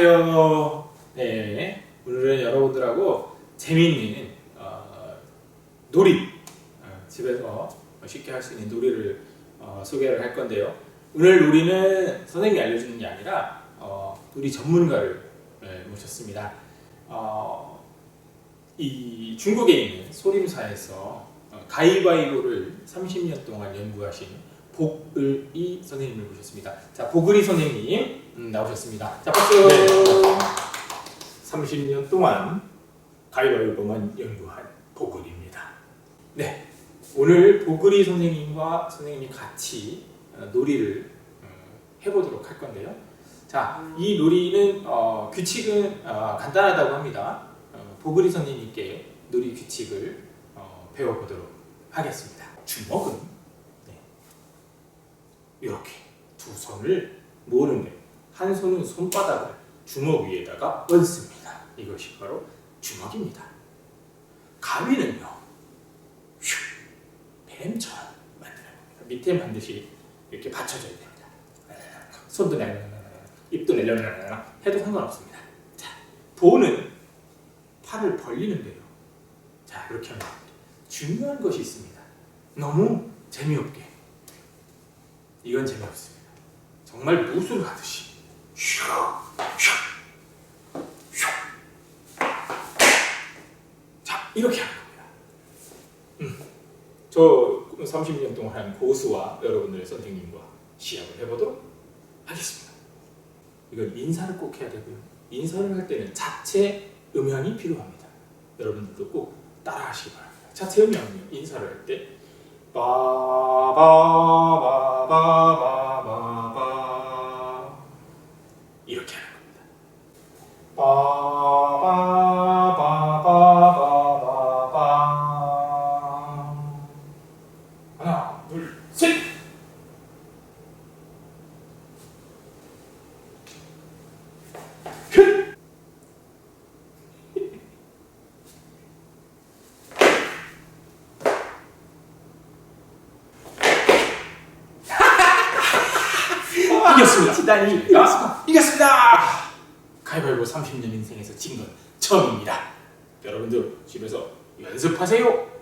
안녕하세요. 네, 오늘은 여러분들하고 재미있는 어, 놀이 어, 집에서 쉽게 할 수 있는 놀이를 어, 소개를 할 건데요. 오늘 놀이는 선생님이 알려주는 게 아니라 어, 놀이 전문가를 네, 모셨습니다. 어, 이 중국에 있는 소림사에서 어, 가위바위보를 30년 동안 연구하신 복을이 선생님을 모셨습니다. 자, 복을이 선생님 음, 나오셨습니다. 자, 박수. 네. 30년 동안 가위바위보만 연구한 보글입니다. 네, 오늘 보글이 선생님과 선생님이 같이 어, 놀이를 음, 해보도록 할 건데요. 자, 이 놀이는 어, 규칙은 어, 간단하다고 합니다. 어, 보글이 선생님께 놀이 규칙을 어, 배워보도록 하겠습니다. 주먹은 네, 이렇게 두 손을 모으는. 한 손은 손바닥을 주먹 위에다가 얹습니다. 이것이 바로 주먹입니다. 가위는요. 슉, 뱀처럼 겁니다. 밑에 반드시 이렇게 받쳐줘야 됩니다. 손도 내려, 입도 내려 해도 상관없습니다. 자, 도는 팔을 벌리는데요. 자, 이렇게 하면. 중요한 것이 있습니다. 너무 재미없게. 이건 재미없습니다. 정말 무술 하듯이. 자, 이렇게 하는 겁니다. 음, 저 30년 동안 한 고수와 여러분들의 선생님과 시합을 해보도록 하겠습니다. 이건 인사를 꼭 해야 되고요. 인사를 할 때는 자체 음향이 필요합니다. 여러분들도 꼭 따라하시기 바랍니다. 자체 음향은요, 인사를 할 때, 바바바바바바바 이렇게 하는 겁니다. 바바바바바바바 하나, 둘, 셋. 셋. 이겼습니다. 지단이 이겼습니다. 이겼습니다. 가위바위보 30년 인생에서 진 건 처음입니다. 여러분들 집에서 연습하세요.